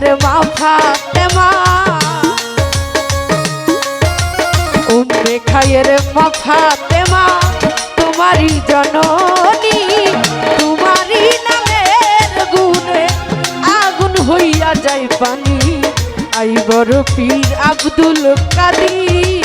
খায়ের মাফা তেমা উম্মে খায়ের মাফা তেমা তোমারই জননী, তোমারই নামের গুণে আগুন হইয়া যায় পানি। আই বড় পীর আব্দুল কাদির।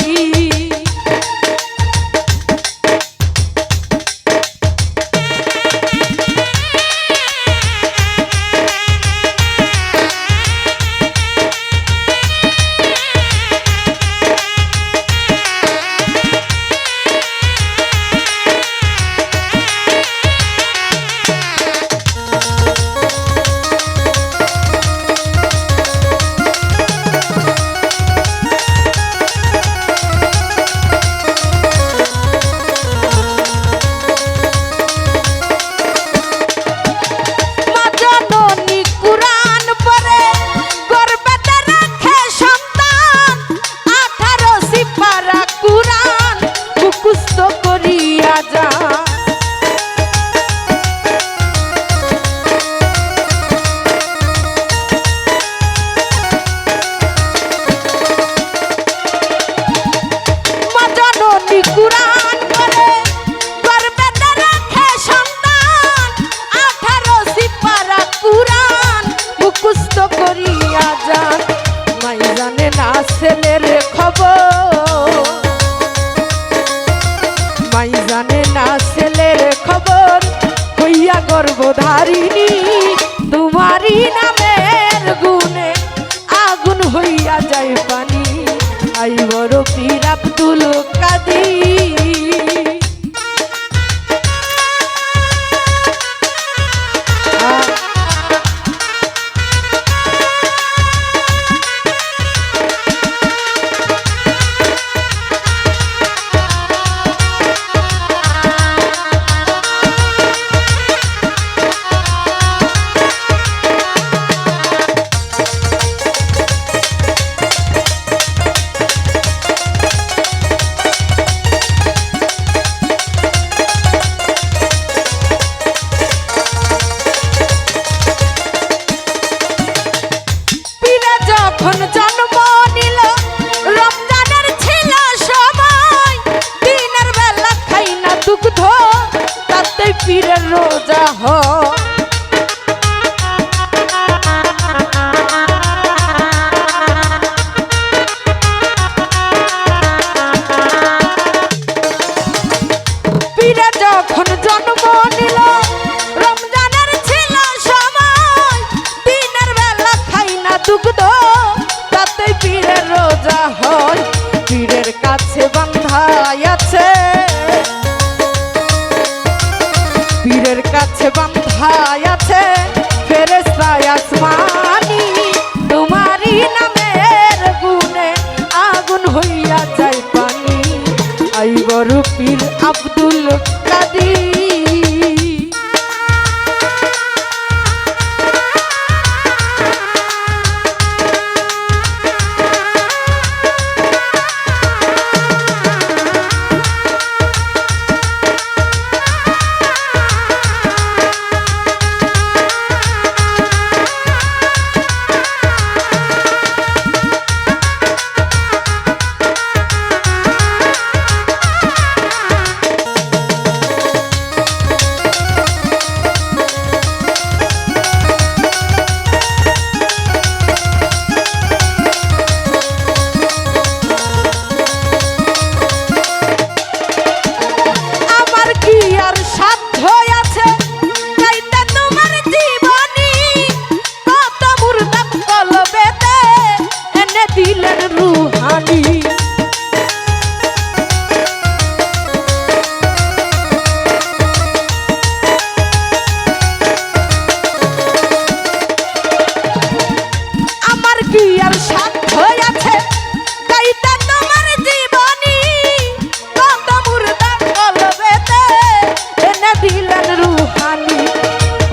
হইয়া গর্ভধারিণী তোমারই নামের গুণে আগুন হইয়া যায় পানি। আই বড় পীর আব্দুল কাদির। পীরের রোজা হয়।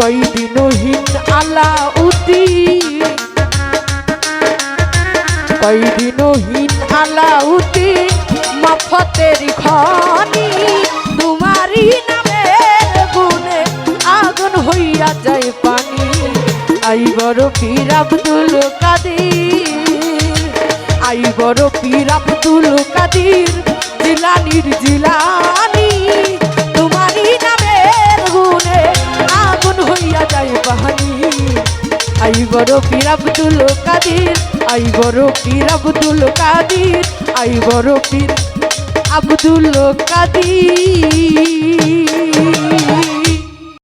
কই দিনহীন আলাউদ্দি কই দিনহীন আলাউদ্দি মফতের খনি তোমারই নামের গুণে আগুন হইয়া যায় পানি। আই বড় পীর আব্দুল কাদির আই বড় পীর আব্দুল কাদির, জিলানির জিলানি। আই বড় পীর আব্দুল কাদির, আই বড় পীর আব্দুল কাদির, আই বড় পীর আব্দুল কাদির।